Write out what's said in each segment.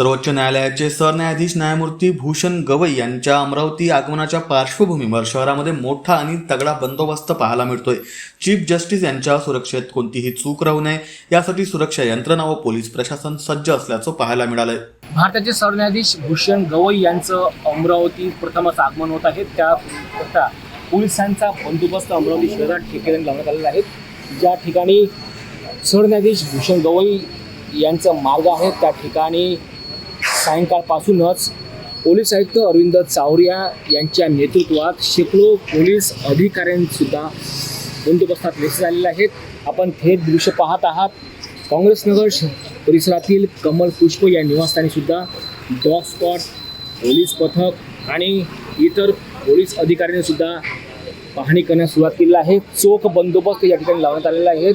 सर्वोच्च न्यायालयाचे सरन्यायाधीश न्यायमूर्ती भूषण गवई यांच्या अमरावती आगमनाच्या पार्श्वभूमीवर शहरामध्ये मोठा आणि तगडा बंदोबस्त पाहायला मिळतोय. चीफ जस्टिस यांच्या सुरक्षेत कोणतीही चूक राहू नये. यासाठी सुरक्षा यंत्रणा व पोलीस प्रशासन सज्ज असल्याचं पाहायला मिळालंय. भारताचे सरन्यायाधीश भूषण गवई यांचं अमरावती प्रथमच आगमन होत आहे. त्याकरता पोलिसांचा बंदोबस्त अमरावती शहरात ठिकाणी लावण्यात आलेला आहे. ज्या ठिकाणी सरन्यायाधीश भूषण गवई यांचं मार्ग आहे त्या ठिकाणी सायंकाळपासूनच पोलीस आयुक्त अरविंद चावरिया यांच्या नेतृत्वात शेकडो पोलीस अधिकाऱ्यांसुद्धा बंदोबस्तात व्यस्त झालेले आहेत. आपण थेट दृश्य पाहत आहात. काँग्रेसनगर परिसरातील कमल पुष्प या निवासस्थानीसुद्धा डॉग स्पॉट पोलीस पथक आणि इतर पोलीस अधिकाऱ्यांनीसुद्धा पाहणी करण्यास सुरुवात केलेली आहे. चोख बंदोबस्त या ठिकाणी लावण्यात आलेला आहे.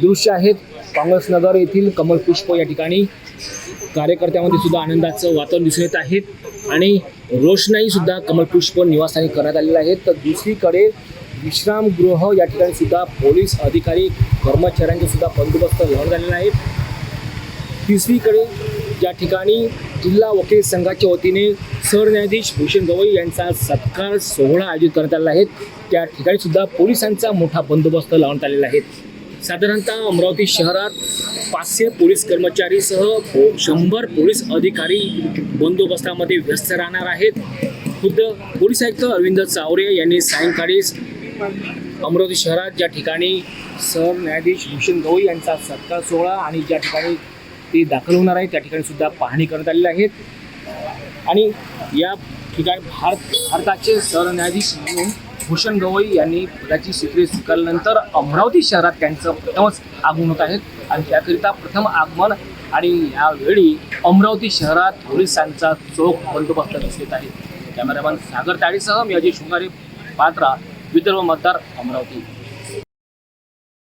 दृश्य आहेत. काँग्रेसनगर येथील कमल पुष्प या ठिकाणी. कार्यकर्त्यामध्ये सुद्धा आनंदाचं वातावरण दिसून येत आहे. आणि रोषणाई सुद्धा कमल पुष्प निवासस्थानी करण्यात आलेलं आहे. तर दुसरीकडे विश्रामगृह या ठिकाणी सुद्धा पोलीस अधिकारी कर्मचाऱ्यांचा सुद्धा बंदोबस्त लावण्यात आलेला आहे. तिसरीकडे ज्या ठिकाणी जिल्हा वकील संघाच्या वतीने सरन्यायाधीश भूषण गवई यांचा सत्कार सोहळा आयोजित करण्यात आलेला आहे. त्या ठिकाणी सुद्धा पोलिसांचा मोठा बंदोबस्त लावण्यात आलेला आहे. साधारणतः अमरावती शहरात पाचशे पोलीस कर्मचारीसह पो- शंभर पोलीस अधिकारी बंदोबस्तामध्ये व्यस्त राहणार आहेत. खुद्द पोलीस आयुक्त अरविंद चावरे यांनी सायंकाळी अमरावती शहरात ज्या ठिकाणी सरन्यायाधीश भूषण गवई यांचा सत्कार सोहळा आणि ज्या ठिकाणी ते दाखल होणार आहे. त्या ठिकाणी सुद्धा पाहणी करण्यात आलेली आहेत आणि या ठिकाणी भारत भारताचे सरन्यायाधीश म्हणून भूषण गवई यांनी पदाची स्वीकृती स्वीकारल्यानंतर अमरावती शहरात त्यांचं प्रथमच आगमन होत आहे. आणि त्याकरिता प्रथम आगमन आणि यावेळी अमरावती शहरात पोलिसांचा चोख बंदोबस्त दिसत आहे. कॅमेरामॅन सागर ताडेसह मी अजय शृंगारे पात्रा विदर्भ मतदार अमरावती.